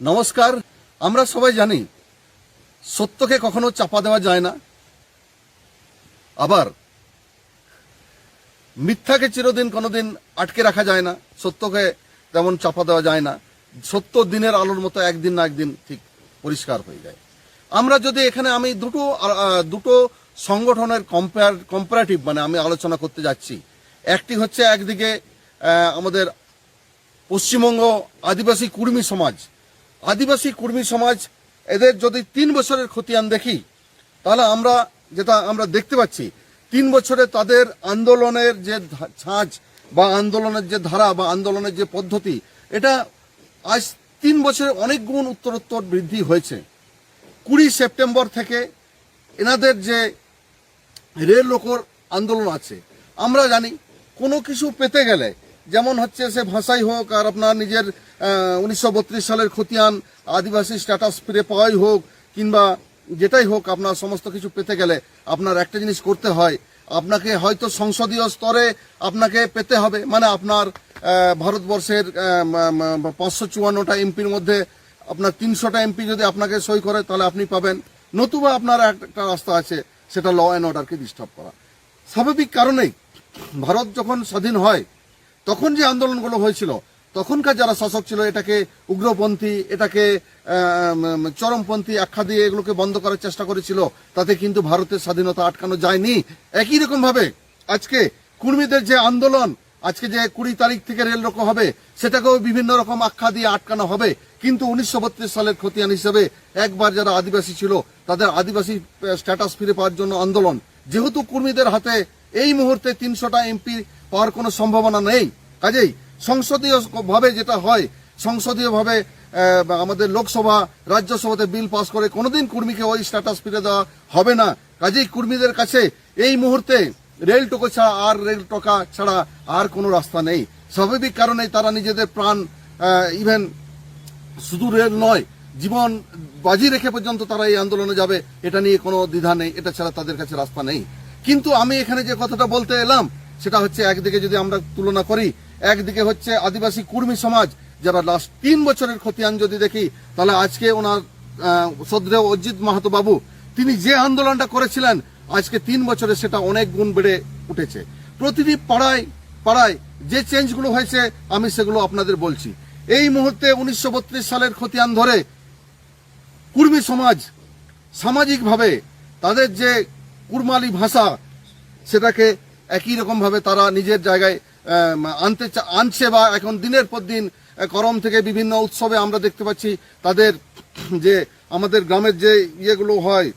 নমস্কার, আমরা সবাই জানি সত্যকে কখনো চাপা দেওয়া যায় না। আবার মিথ্যাকে চিরদিন কোনোদিন আটকে রাখা যায় না, সত্যকে তেমন চাপা দেওয়া যায় না। সত্য দিনের আলোর মতো একদিন না একদিন ঠিক পরিষ্কার হয়ে যায়। আমরা যদি এখানে আমি দুটো দুটো সংগঠনের কম্পেয়ার কম্পারেটিভ মানে আমি আলোচনা করতে যাচ্ছি। একটি হচ্ছে একদিকে আমাদের পশ্চিমবঙ্গ আদিবাসী কুর্মী সমাজ আদিবাসী কুর্মী সমাজ, এদের যদি তিন বছরের খতিয়ান দেখি, তাহলে আমরা যেটা আমরা দেখতে পাচ্ছি, তিন বছরে তাদের আন্দোলনের যে ছাঁচ বা আন্দোলনের যে ধারা বা আন্দোলনের যে পদ্ধতি, এটা আজ তিন বছরে অনেক গুণ উত্তরোত্তর বৃদ্ধি হয়েছে। কুড়ি সেপ্টেম্বর থেকে এনাদের যে রেল রোকোর আন্দোলন আছে, আমরা জানি কোনো কিছু পেতে গেলে যেমন হচ্ছে সে ভাষাই হোক আর আপনার নিজের উনিশশো বত্রিশ সালের খতিয়ান, আদিবাসী স্ট্যাটাস ফিরে পাওয়াই হোক কিংবা যেটাই হোক আপনার সমস্ত কিছু পেতে গেলে আপনার একটা জিনিস করতে হয়। আপনাকে হয়তো সংসদীয় স্তরে আপনাকে পেতে হবে। মানে আপনার ভারতবর্ষের পাঁচশো চুয়ান্নটা এমপির মধ্যে আপনার তিনশোটা এমপি যদি আপনাকে সই করে, তাহলে আপনি পাবেন। নতুবা আপনার একটা রাস্তা আছে, সেটা ল অ্যান্ড অর্ডারকে ডিস্টার্ব করা। স্বাভাবিক কারণেই ভারত যখন স্বাধীন হয় তখন যে আন্দোলনগুলো হয়েছিল, তখনকার যারা শাসক ছিল, এটাকে উগ্রপন্থী, এটাকে চরমপন্থী আখ্যা দিয়ে এগুলোকে বন্ধ করার চেষ্টা করেছিল, তাতে কিন্তু ভারতের স্বাধীনতা আটকানো যায়নি। একই রকম ভাবে আজকে কুর্মীদের যে আন্দোলন, আজকে যে কুড়ি তারিখ থেকে রেল রোকো হবে, সেটাকেও বিভিন্ন রকম আখ্যা দিয়ে আটকানো হবে। কিন্তু উনিশশো বত্রিশ সালের খতিয়ান হিসেবে একবার যারা আদিবাসী ছিল, তাদের আদিবাসী স্ট্যাটাস ফিরে পাওয়ার জন্য আন্দোলন। যেহেতু কর্মীদের হাতে এই মুহূর্তে তিনশোটা এমপি পাওয়ার কোনো সম্ভাবনা নেই। কাজেই সংসদীয় ভাবে যেটা হয় সংসদীয় ভাবে আমাদের লোকসভা, রাজ্যসভাতে বিল পাস করে কোনোদিন কর্মীকে ওই স্ট্যাটাস ফিরে দেওয়া হবে না। কাজেই কর্মীদের কাছে এই মুহূর্তে রেল টোকো ছাড়া আর রেল টোকা ছাড়া আর কোনো রাস্তা নেই। স্বাভাবিক কারণে তারা নিজেদের প্রাণ ইভেন শুধু রেল নয়, জীবন বাজি রেখে পর্যন্ত তারা এই আন্দোলনে যাবে, এটা নিয়ে কোনো দ্বিধা নেই, এটা ছাড়া তাদের কাছে রাস্তা নেই। কিন্তু আমি এখানে যে কথাটা বলতে এলাম সেটা হচ্ছে একদিকে যদি আমরা তুলনা করি, একদিকে হচ্ছে আদিবাসী কুর্মী সমাজ যারা লাস্ট তিন বছরের খতিয়ান যদি দেখি, তাহলে আজকে ওনার শ্রদ্ধেয় অজিত মাহাতো বাবু, তিনি যে আন্দোলনটা করেছিলেন, আজকে তিন বছরে সেটা অনেক গুণ বেড়ে উঠেছে। প্রতিটি পাড়ায় পাড়ায় যে চেঞ্জগুলো হয়েছে, আমি সেগুলো আপনাদের বলছি। এই মুহূর্তে উনিশশো বত্রিশ সালের খতিয়ান ধরে কুর্মী সমাজ সামাজিকভাবে তাদের যে কুরমালি ভাষা, সেটাকে একই রকমভাবে তারা নিজের জায়গায় আনতে আনছে বা এখন দিনের পর দিন করম থেকে বিভিন্ন উৎসবে আমরা দেখতে পাচ্ছি তাদের যে আমাদের গ্রামের যে ইয়েগুলো হয়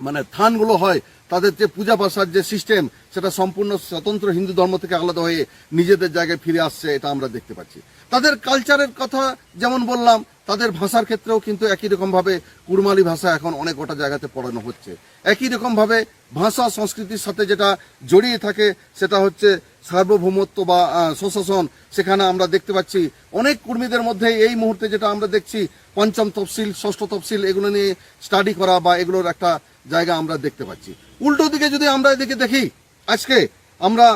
মানে থানগুলো হয় তাদের যে পূজা পাশার যে সিস্টেম সেটা সম্পূর্ণ স্বতন্ত্র হিন্দু ধর্ম থেকে আলাদা হয়ে নিজেদের জায়গায় ফিরে আসছে, এটা আমরা দেখতে পাচ্ছি। তাদের কালচারের কথা যেমন বললাম, তাদের ভাষার ক্ষেত্রেও কিন্তু একই রকম ভাবে কুরমালি ভাষা এখন অনেক গোটা জায়গাতে পড়ানো হচ্ছে। একই রকম ভাবে ভাষা, সংস্কৃতির সাথে যেটা জড়িয়ে থাকে, সেটা হচ্ছে সার্বভৌমত্ব বা স্বশাসন। সেখানে আমরা দেখতে পাচ্ছি অনেক কর্মীদের মধ্যে এই মুহূর্তে যেটা আমরা দেখছি, পঞ্চম তফসিল, ষষ্ঠ তফসিল, এগুলো নিয়ে স্টাডি করা বা এগুলোর একটা জায়গা আমরা দেখতে পাচ্ছি। উল্টো দিকে যদি আমরা এদিকে দেখি, আজকে আমরা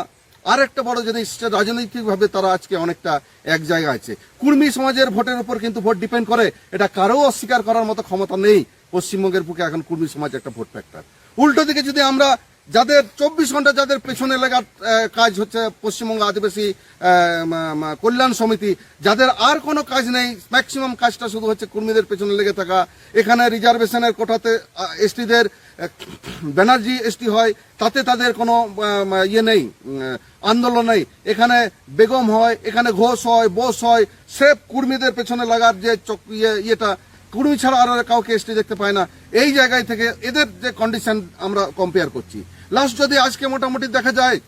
আর একটা বড় জিনিস রাজনৈতিকভাবে তারা আজকে অনেকটা এক জায়গা আছে। কুর্মী সমাজের ভোটের উপর কিন্তু ভোট ডিপেন্ড করে, এটা কারও অস্বীকার করার মতো ক্ষমতা নেই পশ্চিমবঙ্গের বুকে, এখন কুর্মী সমাজ একটা ভোট ফ্যাক্টর। উল্টো দিকে যদি আমরা যাদের চব্বিশ ঘণ্টা যাদের পেছনে লাগার কাজ হচ্ছে পশ্চিমবঙ্গ আদিবাসী কল্যাণ সমিতি, যাদের আর কোনো কাজ নেই ম্যাক্সিমাম কাজটা শুধু হচ্ছে কর্মীদের পেছনে লেগে থাকা। এখানে রিজার্ভেশনের কোঠাতে এসটিদের ব্যানার্জি এসটি হয়, তাতে তাদের কোনো ইয়ে নেই আন্দোলন নেই। এখানে বেগম হয়, এখানে ঘোষ হয়, বোস হয়, সেফ কর্মীদের পেছনে লাগার যে চক- ইয়ে ইয়েটা, কুর্মী ছাড়া আর কাউকে এসটি দেখতে পায় না। এই জায়গায় থেকে এদের যে কন্ডিশন আমরা কম্পেয়ার করছি। লাস্ট যদি আজকে মোটামুটি দেখা যায়,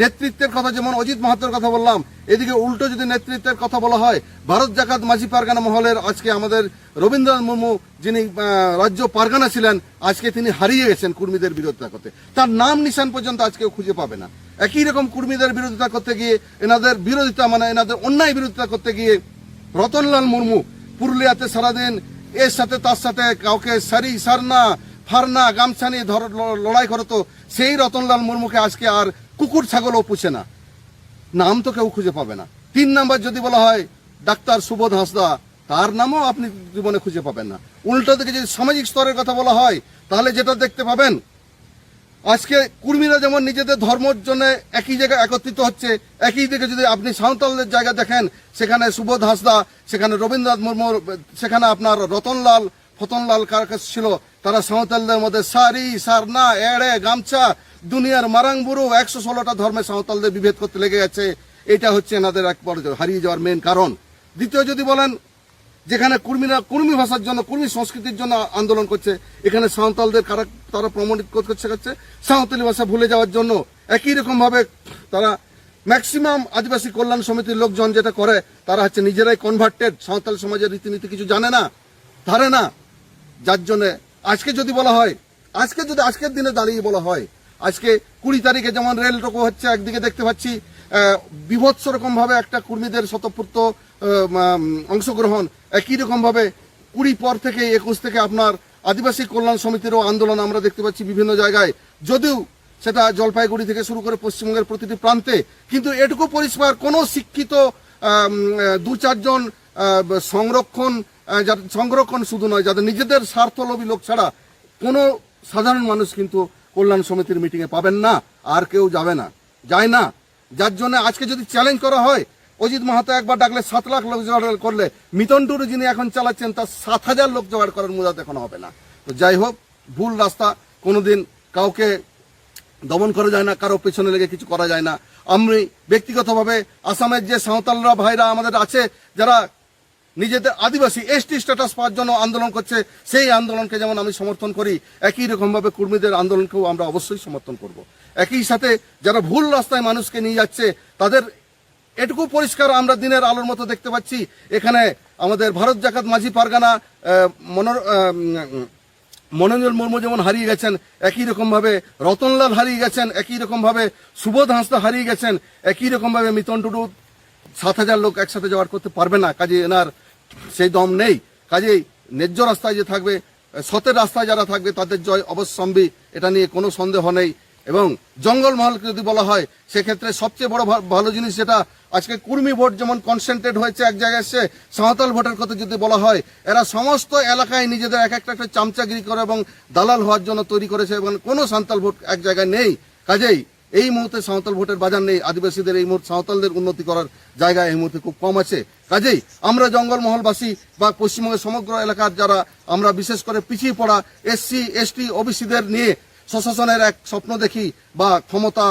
নেতৃত্বের কথা যেমন অজিত মাহাতোর কথা বললাম, এদিকে উল্টো যদি নেতৃত্বের কথা বলা হয়, ভারত জাকাত মাঝি পারগানা মহলের আজকে আমাদের রবীন্দ্রনাথ মুর্মু যিনি রাজ্য পারগানা ছিলেন, আজকে তিনি হারিয়ে গেছেন কুর্মীদের বিরোধিতা করতে। তার নাম নিশান পর্যন্ত আজকে খুঁজে পাবে না। একই রকম কুর্মীদের বিরোধিতা করতে গিয়ে, এনাদের বিরোধিতা মানে এনাদের অন্যায় বিরোধিতা করতে গিয়ে, রতনলাল মুর্মু পুরুলিয়াতে সারাদিন এর সাথে তার সাথে কাউকে সারি সারনা ফারনা গামছা নিয়ে ধর লড়াই করতো সেই রতনলাল মুর্মুকে আজকে আর কুকুর, ছাগলও পুষে না। নাম তো কেউ খুঁজে পাবে না। তিন নাম্বার যদি বলা হয়, ডাক্তার সুবোধ হাসদা, তার নামও আপনি জীবনে খুঁজে পাবেন না। উল্টো দিকে যদি সামাজিক স্তরের কথা বলা হয়, তাহলে যেটা দেখতে পাবেন, আজকে কুর্মীরা যেমন নিজেদের ধর্মের জন্য একই জায়গায় একত্রিত হচ্ছে, একই দিকে যদি আপনি সাঁওতালদের জায়গা দেখেন, সেখানে সুবোধ হাসদা, সেখানে রবীন্দ্রনাথ মুর্মু সেখানে আপনার রতনলাল, ফতনলাল কার্কাস ছিল তারা সাঁওতালদের মধ্যে সারি, সারনা, এড়ে, গামছা, দুনিয়ার মারাংবুরু একশো ষোলোটা ধর্মে সাঁওতালদের বিভেদ করতে লেগে গেছে। এটা হচ্ছে এনাদের এক বড় হারিয়ে যাওয়ার মেন কারণ। দ্বিতীয় যদি বলেন, যেখানে কুর্মীরা, কুর্মী ভাষার জন্য, কুর্মী সংস্কৃতির জন্য আন্দোলন করছে, এখানে সাঁওতালদের কারা তারা প্রমাণিত করছে করছে, সাঁওতালি ভাষা ভুলে যাওয়ার জন্য। একই রকম ভাবে তারা ম্যাক্সিমাম আদিবাসী কল্যাণ সমিতির লোকজন যেটা করে, তারা হচ্ছে নিজেরাই কনভার্টেড সাঁওতাল সমাজের রীতিনীতি কিছু জানে না, ধারে না। যার জন্য আজকে যদি বলা হয়, আজকে যদি আজকের দিনে দাঁড়িয়ে বলা হয়, আজকে কুড়ি তারিখে যেমন রেল রোকো হচ্ছে, একদিকে দেখতে পাচ্ছি বিভৎস রকম ভাবে একটা কর্মীদের স্বতঃপূর্ত অংশগ্রহণ, একই রকম ভাবে কুড়ি পর থেকে একুশ থেকে আপনার আদিবাসী কল্যাণ সমিতিরও আন্দোলন আমরা দেখতে পাচ্ছি বিভিন্ন জায়গায়। যদিও সেটা জলপাইগুড়ি থেকে শুরু করে পশ্চিমবঙ্গের প্রতিটি প্রান্তে, কিন্তু এটুকু পরিষ্কার কোনো শিক্ষিত দু চারজন সংরক্ষণ সংরক্ষণ শুধু নয় যাদের নিজেদের স্বার্থলোভী লোক ছাড়া কোনো সাধারণ মানুষ কিন্তু কল্যাণ সমিতির মিটিংয়ে পাবেন না, আর কেউ যাবে না, যায় না। যার জন্য আজকে যদি চ্যালেঞ্জ করা হয়, অজিত মাহাতো একবার ডাকলে সাত লাখ লোক জোগাড় করলে, মিতন টুরু যিনি এখন চালাচ্ছেন, তার সাত হাজার লোক জোগাড় করার মুদাত এখন হবে না। তো যাই হোক, ভুল রাস্তা, কোনোদিন কাউকে দমন করা যায় না, কারও পেছনে লেগে কিছু করা যায় না। আমি ব্যক্তিগতভাবে আসামের যে সাঁওতালরা, ভাইরা আমাদের আছে, যারা নিজেদের আদিবাসী এসটি স্ট্যাটাস পাওয়ার জন্য আন্দোলন করছে, সেই আন্দোলনকে যেমন আমি সমর্থন করি, একই রকমভাবে কর্মীদের আন্দোলনকেও আমরা অবশ্যই সমর্থন করব। একই সাথে যারা ভুল রাস্তায় মানুষকে নিয়ে যাচ্ছে, তাদের এটুকু পরিষ্কার আমরা দিনের আলোর মতো দেখতে পাচ্ছি। এখানে আমাদের ভারত জাকাত মাঝি পারগানা মনোর মনোরঞ্জন মুর্মু যেমন হারিয়ে গেছেন, একই রকম ভাবে রতনলাল হারিয়ে গেছেন, একই রকম ভাবে সুবোধ হাঁসদা হারিয়ে গেছেন, একই রকম ভাবে মিতন টুডু, সাত হাজার লোক একসাথে যাওয়ার করতে পারবে না, কাজে এনার সেই দম নেই। কাজেই ন্যায্য রাস্তায় যে থাকবে, সতের রাস্তায় যারা থাকবে তাদের জয় অবশ্যম্বী এটা নিয়ে কোনো সন্দেহ নেই। এবং জঙ্গলমহলকে যদি বলা হয়, সেক্ষেত্রে সবচেয়ে বড় ভালো জিনিস যেটা, আজকে কুর্মী ভোট যেমন কনসেন্ট্রেট হয়েছে এক জায়গায় এসে, সাঁওতাল ভোটের কথা যদি বলা হয়, এরা সমস্ত এলাকায় নিজেদের এক একটা একটা চামচাগিরি করে এবং দালাল হওয়ার জন্য তৈরি করেছে এবং কোনো সাঁওতাল ভোট এক জায়গায় নেই। কাজেই এই মুহূর্তে সাঁওতাল ভোটের বাজার নেই। আদিবাসীদের এই মুহূর্তে সাঁওতালদের উন্নতি করার জায়গা এই মুহূর্তে খুব কম আছে। কাজেই আমরা জঙ্গলমহলবাসী বা পশ্চিমবঙ্গের সমগ্র এলাকার যারা আমরা বিশেষ করে পিছিয়ে পড়া এসসি এসটি ওবিসিদের নিয়ে স্বশাসনের এক স্বপ্ন দেখি বা ক্ষমতা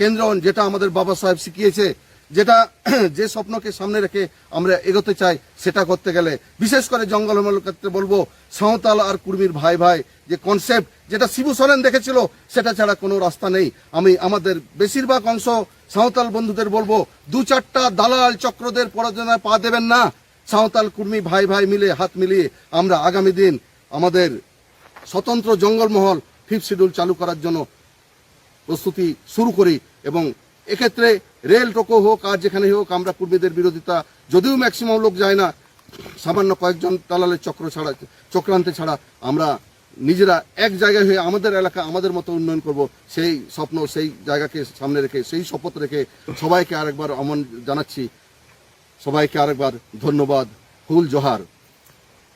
কেন্দ্র যেটা আমাদের বাবা সাহেব শিখিয়েছে যেটা যে স্বপ্নকে সামনে রেখে আমরা এগোতে চাই, সেটা করতে গেলে বিশেষ করে জঙ্গলমহলের ক্ষেত্রে বলব, সাঁওতাল আর কুর্মীর ভাই ভাই, যে কনসেপ্ট যেটা শিবু সোরেন দেখেছিল, সেটা ছাড়া কোনো রাস্তা নেই। আমি আমাদের বেশিরভাগ অংশ সাঁওতাল বন্ধুদের বলব, দু চারটা দালাল চক্রদের পরাজনায় পা দেবেন না। সাঁওতাল কুর্মী ভাই ভাই মিলে, হাত মিলিয়ে আমরা আগামী দিন আমাদের স্বতন্ত্র জঙ্গলমহল ফিফথ শিডিউল চালু করার জন্য প্রস্তুতি শুরু করি এবং এক্ষেত্রে রেল টোকো হোক, আর যেখানে হোক, আমরা কর্মীদের বিরোধিতা, যদিও ম্যাক্সিমাম লোক যায় না, সামান্য কয়েকজন দালালের চক্র ছাড়া, চক্রান্তে ছাড়া আমরা নিজেরা এক জায়গায় হয়ে আমাদের এলাকা, আমাদের মতো উন্নয়ন করব, সেই স্বপ্ন, সেই জায়গাকে সামনে রেখে, সেই শপথ রেখে সবাইকে আরেকবার আমন জানাচ্ছি। সবাইকে আরেকবার ধন্যবাদ। ফুল জোহার।